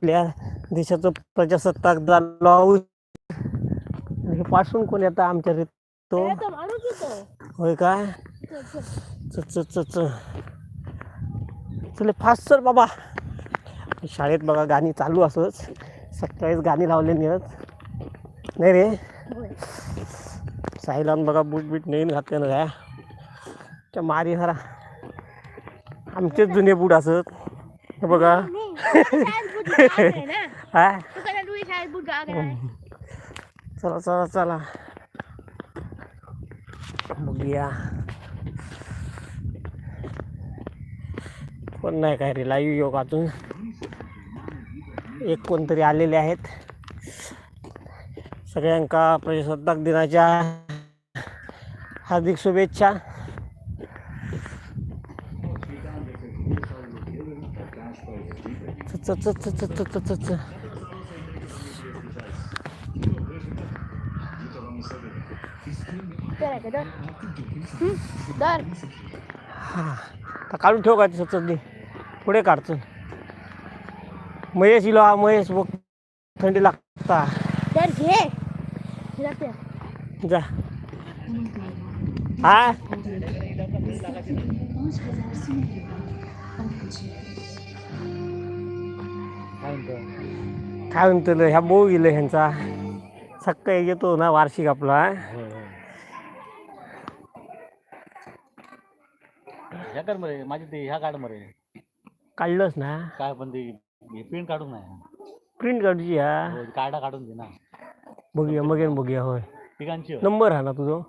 आपल्या देशाचं प्रजासत्ताक झालो हे पासून कोण येतं आमच्या रे तो? होय काय चले फास्ट सर बाबा. शाळेत बघा गाणी चालू असच. सकाळीच गाणी लावले नेत नाही रे. साहिलान बघा बूट बीट नेईन घातले ना काय त्या मारी हरा आमचेच जुने बूट असत. हे बघा. हा? चला चला चला. बघूया. कोण नाही काय रे लाईव्ह योगातून एक कोणतरी आलेले आहेत. सगळ्यांका प्रजासत्ताक दिनाच्या हार्दिक शुभेच्छा. च च च च च च काढून ठेव काय सध्या पुढे काढतो महेश इलो महेश बघ. थंडी लागता. तर घे. जा हा? काय म्हणतो ह्या भाऊ गेलं ह्यांचा. सकाळी येतो ना वार्षिक आपला. ह्या कर मरे माझी ते ह्या काढ मरे. काढलंच ना? काय पण ते प्रिंट काढून नाही प्रिंट काढूची हा? हो, कार्डा काढून दे ना. बघूया मग बघूया होय. तिघांची हो नंबर हा ना तुझो?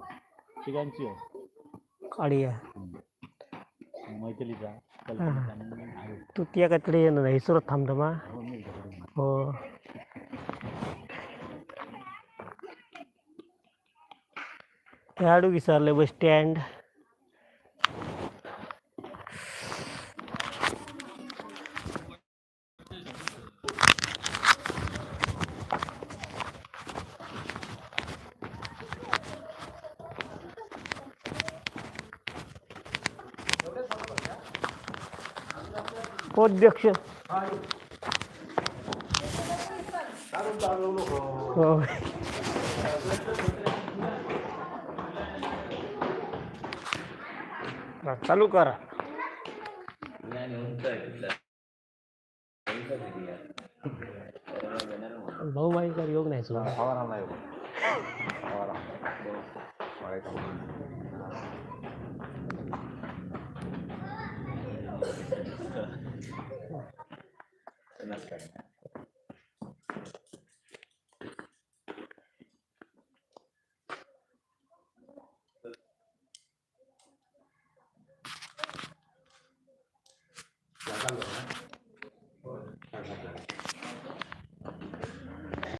तिघांची हो काढूया. मैथिलीचा. आणि. तू त्या काहीतरी येणं नाही सुरत थांबतो मा खेलाड़ू विसर ले बस स्टैंड अध्यक्ष हो हा, चालू करा भाऊ भाई कर योग नाही सुरू फवारा नाही. फवारा. 거구나.